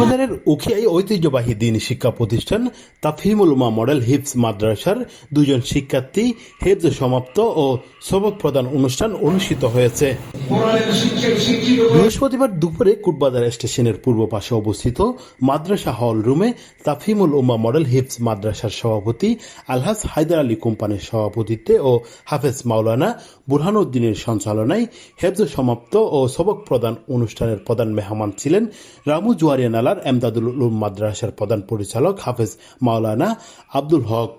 কক্সবাজারের উখিয়ায় ঐতিহ্যবাহী দিন শিক্ষা প্রতিষ্ঠান তাফহিমুল উমা মডেল হিপস মাদ্রাসার দুজন শিক্ষার্থী হেফজ সমাপ্ত ও সবক প্রদান অনুষ্ঠান অনুষ্ঠিত হয়েছে। বৃহস্পতিবার দুপুরে কুটবাজার স্টেশনের পূর্ব পাশে অবস্থিত মাদ্রাসা হল রুমে তাফহিমুল উমা মডেল হিপস মাদ্রাসার সভাপতি আলহাজ হায়দার আলী কোম্পানির সভাপতিত্বে ও হাফেজ মাওলানা বুরহানুদ্দিনের সঞ্চালনায় হেফজ সমাপ্ত ও সবক প্রদান অনুষ্ঠানের প্রধান মেহমান ছিলেন রামু জুয়ারিয়া নালার এমদাদুল উলুম মাদ্রাসার প্রধান পরিচালক হাফেজ মাওলানা আব্দুল হক।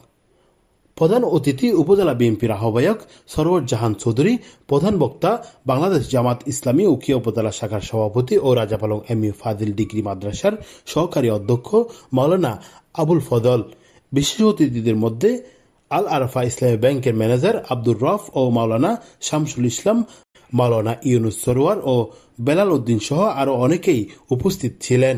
প্রধান অতিথি উপজেলা বিএনপির আহ্বায়ক সরোয়ার জাহান চৌধুরী, প্রধান বক্তা বাংলাদেশ জামাত ইসলামী উকিয়া উপজেলা শাখার সভাপতি ও Rajapalong M U Fazil degree মাদ্রাসার সহকারী অধ্যক্ষ মাওলানা আবুল ফদল বিশেষ অতিথিদের মধ্যে আল আরাফা ইসলামী ব্যাংকের ম্যানেজার আব্দুর রফ ও মাওলানা শামসুল ইসলাম, মাওলানা ইউনুস সরোয়ার ও বেলাল উদ্দিন সহ আরও অনেকেই উপস্থিত ছিলেন।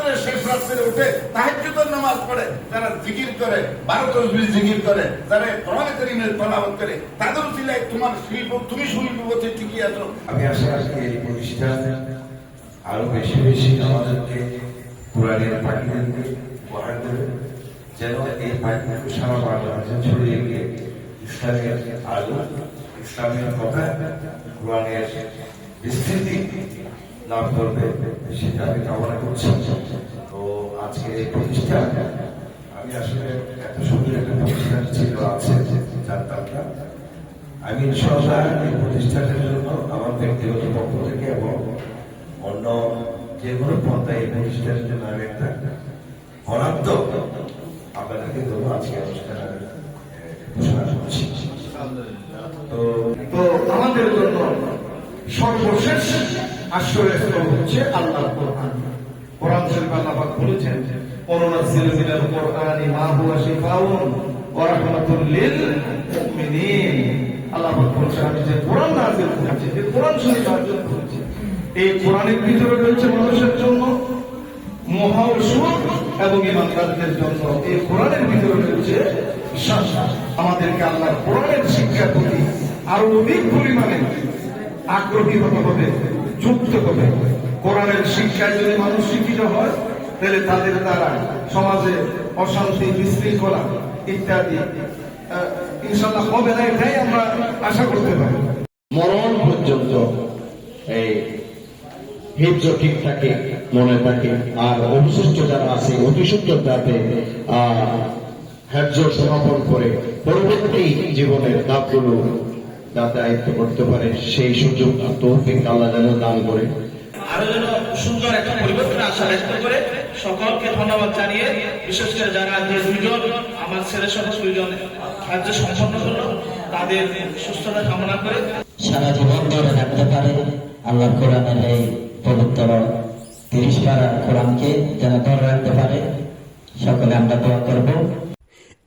রাত্রে শেষ রাত্রে উঠে তাহাজ্জুদের নামাজ পড়ে, যারা জিকির করে বারো তসবির জিকির করে, যারা কোরআন কারীমের তেলাওয়াত করে, তাদের উচিলায় তোমার শিল্প, তুমি শিল্পপথে টিকিয়ে আছো। আমি আশা রাখি এই প্রতিষ্ঠান আরও বেশি বেশি আমাদেরকে কোরআনের পাখিদেরকে দেবে, যেন এই পাখিগুলো সারা বাংলাদেশে ছড়িয়ে গিয়ে ইসলামের আলো, ইসলামের কথা, কোরআনের বিস্তৃতি লাভ করবে সেটা আমি কামনা করছি। তো আজকে এই প্রতিষ্ঠান আমি আসলে এত সুন্দর একটা প্রতিষ্ঠান ছিল আছে জানতাম না আমি ইনশাআল্লাহ এই প্রতিষ্ঠানের জন্য আমার ব্যক্তিগত পক্ষ থেকে এবং অন্য যে কোনো পন্থায় এই প্রতিষ্ঠানের জন্য আমি একটা বরাদ্দ আপনাদেরকে দেবো আজকে অনুষ্ঠানে ঘোষণা করছি। তো আমাদের জন্য সর্বশেষ আশ্রয়স্থল হচ্ছে আল্লাহ কোরআন। কোরআন শরীফ আল্লাহ বলেছেন অনুনাজ্জিল মিনাল কোরআনি মা হুয়া শিফাউন ওয়া লিল মুমিনিন। আল্লাহ বলেছেন, আমি যে কোরআন নাযিল করেছি, যে কোরআন শরীফ নাযিল করেছি, এই কোরআনের ভিতরে রয়েছে মানুষের জন্য মহা এবং ইমানদারদের জন্য এই কোরআনের ভিতরে রয়েছে আমাদেরকে আল্লাহ কোরআনের শিক্ষার প্রতি আরও অধিক পরিমাণে আগ্রহী হতে হবে। যুক্ত হবে। কোরআনের শিক্ষায় যদি মানুষ শিক্ষিত হয়, তাহলে তাদের দ্বারা সমাজে অশান্তি, বিশৃঙ্খলা ইত্যাদি ইনশাল্লাহ হবে না এটাই আমরা আশা করতে পারি। মরণ পর্যন্ত এই হিফজ ঠিক থাকে, মনে থাকে। আর অবশিষ্ট যারা আছে, অতি সুন্দর যাতে হ্যাজ সমাপন করে পরবর্তী জীবনের ধাপগুলো যাতে আয়ত্ত করতে পারে সেই সুযোগ তৌফিক আল্লাহ যেন দান করে। আরও যেন সুন্দর একটা পরিবর্তন আসা ব্যক্ত করে সকলকে ধন্যবাদ জানিয়ে বিশেষ করে যারা যে দুইজন আমার ছেলে সহ দুইজন কার্য সম্পন্ন হলো তাদের সুস্থতা কামনা করে। সারা জীবন ধরে রাখতে পারে আল্লাহ কোরআনের এই পবিত্র তিরিশ পারা কোরআনকে যেন ধরে রাখতে পারে। সকলে আমরা দোয়া করব।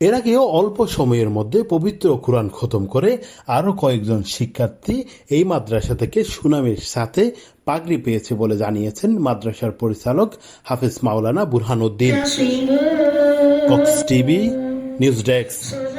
এর আগেও অল্প সময়ের মধ্যে পবিত্র কোরআন খতম করে আরও কয়েকজন শিক্ষার্থী এই মাদ্রাসা থেকে সুনামের সাথে পাগড়ি পেয়েছে বলে জানিয়েছেন মাদ্রাসার পরিচালক Hafiz Maulana Burhanuddin Cox TV news desk